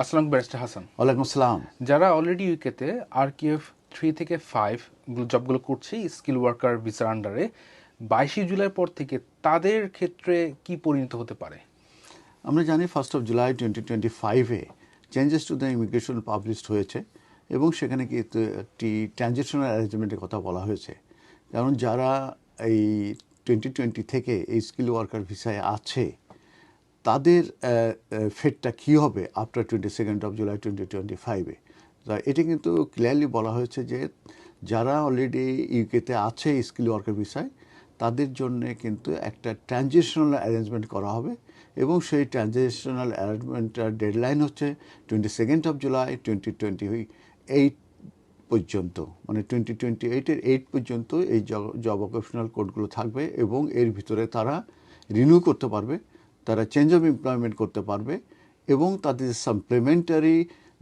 আসসালাম ব্যারিস্টার হাসান। ওয়ালাইকুম আসসালাম। যারা অলরেডি ইউকেতে আর কিউএফ থ্রি থেকে ফাইভ জবগুলো করছে স্কিল ওয়ার্কার ভিসার আন্ডারে বাইশে জুলাই পর থেকে তাদের ক্ষেত্রে কি পরিণত হতে পারে? আমরা জানি first of July twenty twenty ফাইভে changes to the immigration published হয়েছে এবং সেখানে কিন্তু একটি ট্রানজেকশনাল অ্যারেঞ্জমেন্টের কথা বলা হয়েছে। কারণ যারা এই টোয়েন্টি টোয়েন্টি থেকে এই স্কিল ওয়ার্কার ভিসায় আছে তাদের ফেটটা কী হবে after twenty second of July twenty twenty ফাইভে এটি কিন্তু ক্লিয়ারলি বলা হয়েছে যে যারা অলরেডি ইউকেতে আছে স্কিল ওয়ার্কার ভিসায় তাদের জন্য কিন্তু একটা ট্রানজিশনাল অ্যারেঞ্জমেন্ট করা হবে এবং সেই ট্রানজিশনাল অ্যারেঞ্জমেন্টটার ডেডলাইন হচ্ছে twenty second of July twenty twenty eight পর্যন্ত। মানে টোয়েন্টি টোয়েন্টি এইটের এইট পর্যন্ত এই জব অকেশনাল কোডগুলো থাকবে এবং এর ভিতরে তারা রিনিউ করতে পারবে। তারা চেঞ্জ অফ এমপ্লয়মেন্ট করতে পারবে এবং তাদের সাপ্লিমেন্টারি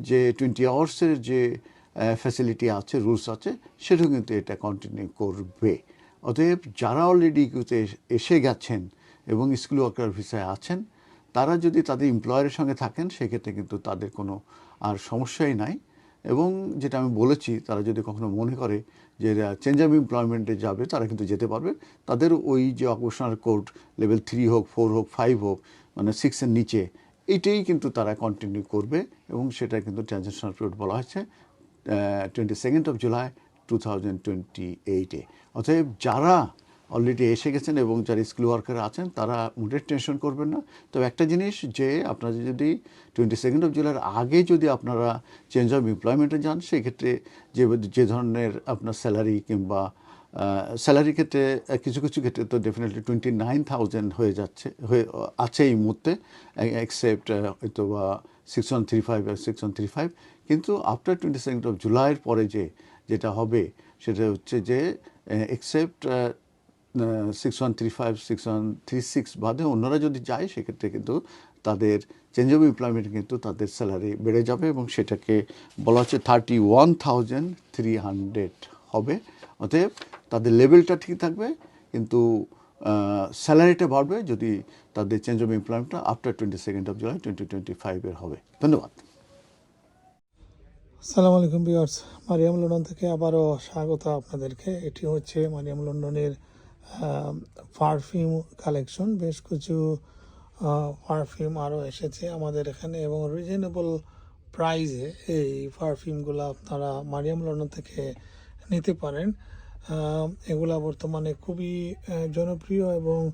যে টোয়েন্টি আওয়ার্সের যে ফ্যাসিলিটি আছে রুলস আছে সেটা কিন্তু এটা কন্টিনিউ করবে। অতএব যারা অলরেডি ইউতে এসে গেছেন এবং স্কুল ওয়ার্কার ভিসায় আছেন, তারা যদি তাদের এমপ্লয়ারের সঙ্গে থাকেন, সেক্ষেত্রে কিন্তু তাদের কোনো আর সমস্যাই নাই। এবং যেটা আমি বলেছি, তারা যদি কখনো মনে করে যে চেঞ্জ অফ এমপ্লয়মেন্টে যাবে, তারা কিন্তু যেতে পারবে। তাদের ওই যে অকুপেশনাল কোড লেভেল থ্রি হোক ফোর হোক ফাইভ হোক মানে সিক্সের নিচে এইটাই কিন্তু তারা কন্টিনিউ করবে এবং সেটা কিন্তু ট্রানজেকশনাল পিরিয়ড বলা হয়েছে twenty second of July two thousand twenty এইটে অতএব যারা অলরেডি এসে গেছেন এবং যারা স্কুল ওয়ার্কার আছেন, তারা মোটের টেনশন করবেন না। তবে একটা জিনিস যে, আপনারা যদি টোয়েন্টি সেকেন্ড অফ জুলাইয়ের আগে যদি আপনারা চেঞ্জ অফ এমপ্লয়মেন্টে যান, সেক্ষেত্রে যে যে ধরনের আপনার স্যালারি কিংবা স্যালারি ক্ষেত্রে কিছু কিছু ক্ষেত্রে তো ডেফিনেটলি টোয়েন্টি নাইন থাউজেন্ড হয়ে যাচ্ছে, হয়ে, আছে এই মুহূর্তে এক্সেপ্ট হয়তো বা six one three five six one three five কিন্তু আফটার টোয়েন্টি সেকেন্ড অফ জুলাইয়ের পরে যে, যেটা হবে, সেটা হচ্ছে যে except six one three five six one three six বাদে অন্যরা যদি যায়, সেক্ষেত্রে কিন্তু তাদের চেঞ্জ অফ এমপ্লয়মেন্ট কিন্তু তাদের স্যালারি বেড়ে যাবে এবং সেটাকে বলা হচ্ছে thirty one thousand three hundred হবে। অতএব তাদের লেভেলটা ঠিক থাকবে, কিন্তু স্যালারিটা বাড়বে যদি তাদের change of এমপ্লয়মেন্টটা after twenty second of July twenty twenty ফাইভের হবে। ধন্যবাদ। আসসালামু আলাইকুম ভিউয়ার্স, মারিয়াম লন্ডন থেকে আবারও স্বাগত আপনাদেরকে। এটি হচ্ছে মারিয়াম লন্ডনের পারফিউম কালেকশন বেশ কিছু পারফিউম আরও এসেছে আমাদের এখানে এবং রিজনেবল প্রাইজে এই পারফিউমগুলো আপনারা মারিয়াম লন্ডন থেকে নিতে পারেন। আহ, এগুলা বর্তমানে খুবই জনপ্রিয় এবং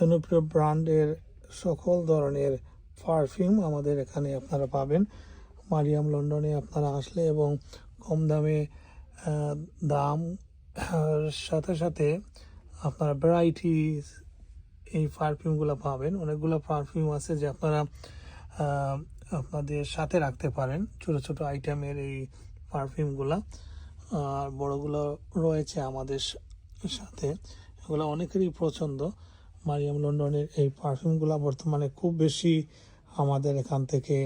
জনপ্রিয় ব্র্যান্ডের সকল ধরনের পারফিউম আমাদের এখানে আপনারা পাবেন। মারিয়াম লন্ডনে আপনারা আসলে এবং কম দামে দাম আহ, সাথে সাথে আপনারা ভ্যারাইটি এই পারফিউমগুলো পাবেন। অনেকগুলো পারফিউম আছে যে আপনারা আপনাদের সাথে রাখতে পারেন ছোট ছোট আইটেমের এই পারফিউমগুলো আর বড়গুলো রয়েছে আমাদের সাথে। এগুলো অনেকেরই পছন্দ। মারিয়াম লন্ডনের এই পারফিউমগুলো বর্তমানে খুব বেশি আমাদের এখান থেকে